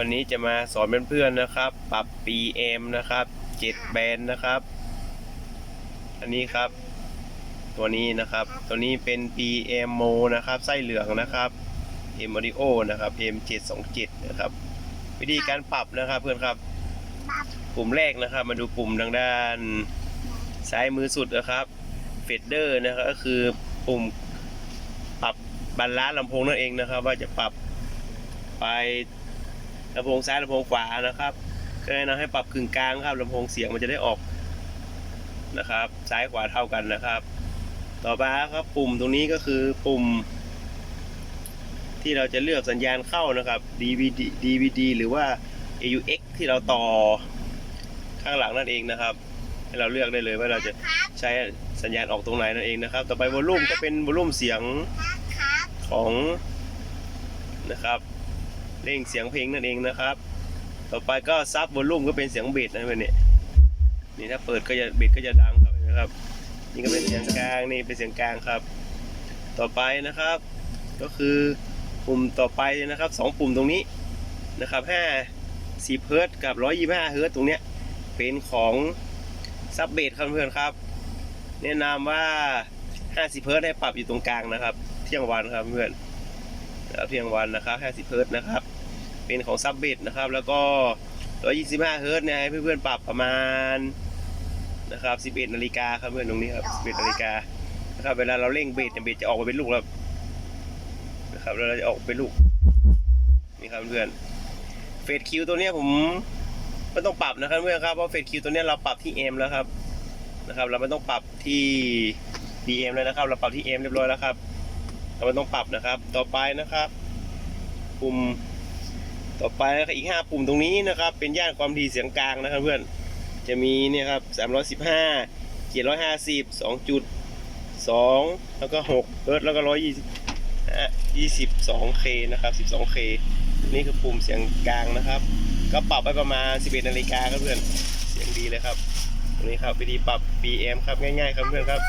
วันนี้จะมาสอนเพื่อนๆนะครับ ปรับ PM นะครับ7แบนด์นะครับ อันนี้ครับ ตัวนี้นะครับ ตัวนี้เป็น PM Mo นะครับไส้เหลืองนะครับ M Audio นะครับ M 727 นะครับ วิธีการปรับนะครับเพื่อนครับ ปุ่มแรกนะครับ มาดูปุ่มทางด้านซ้ายมือสุดนะครับเฟดเดอร์นะครับก็คือปุ่มปรับบาลานซ์ลำโพงนั่นเองนะครับ ว่าจะปรับไป ลำโพงซ้ายลำโพงขวานะครับก็แนะนำให้ปรับกึ่งกลางครับลำโพงเสียงมันจะได้ออกนะครับ ซ้ายขวาเท่ากันนะครับ ต่อมาครับปุ่มตรงนี้ก็คือปุ่ม ที่เราจะเลือกสัญญาณเข้านะครับ DVD DVD หรือว่า AUX ที่เราต่อข้างหลังนั่นเองนะครับ ให้เราเลือกได้เลยว่าเราจะใช้สัญญาณออกตรงไหนนั่นเองนะครับ ต่อไปวอลลุ่มก็เป็นวอลลุ่มเสียงของนะครับ เร่งเสียงเพลงนั่นเองนะครับ ต่อไปก็ซับวอลลุ่มก็เป็นเสียงเบสนะเพื่อนเนี่ยนี่ถ้าเปิดก็จะเบสก็จะดังครับนไหมครับ นี่ก็เป็นเสียงกลางนี่เป็นเสียงกลางครับ ต่อไปนะครับ ก็คือปุ่มต่อไปนะครับสองปุ่มตรงนี้นะครับ5 10เฮิร์ตกับ 125เฮิร์ตตรงเนี้ยเป็นของซับเบสครับเพื่อนครับ แนะนำว่า 50เฮิร์ตให้ปรับอยู่ตรงกลางนะครับ เที่ยงวันครับเพื่อนเที่ยงวันนะครับ 50เฮิร์ตนะครับ เป็นของซับเบสนะครับ แล้วก็ 125 เฮิร์ตซ์เนี่ยให้เพื่อนๆปรับประมาณนะครับ 11 นาฬิกาครับเพื่อนตรงนี้ครับ 11 นาฬิกานะครับ เวลาเราเร่งเบสเนี่ยเบสจะออกมาเป็นลูกแล้วนะครับแล้วเราจะออกเป็นลูกนี่ครับเพื่อนเฟดคิวตัวเนี้ยผมไม่ต้องปรับนะครับเพื่อนครับเพราะเฟดคิวตัวเนี้ยเราปรับที่เอ็มแล้วครับนะครับ เราไม่ต้องปรับที่ DM แล้วนะครับ เราปรับที่ M เรียบร้อยแล้วครับเราไม่ต้องปรับนะครับ ต่อไปนะครับ ปุ่ม ต่อไปอีก 5 ปุ่มตรงนี้นะครับ เป็นย่านความถี่เสียงกลางนะครับเพื่อน จะมีเนี่ยครับ315 750 2จุด2แล้วก็6เฮิร์ตแล้วก็ 120 22K นะครับ 12K นี่คือปุ่มเสียงกลางนะครับ ก็ปรับไปประมาณ 11นาฬิกาครับเพื่อน เสียงดีเลยครับตรงนี้ครับวิธีปรับ BM ครับง่ายๆครับเพื่อนครับ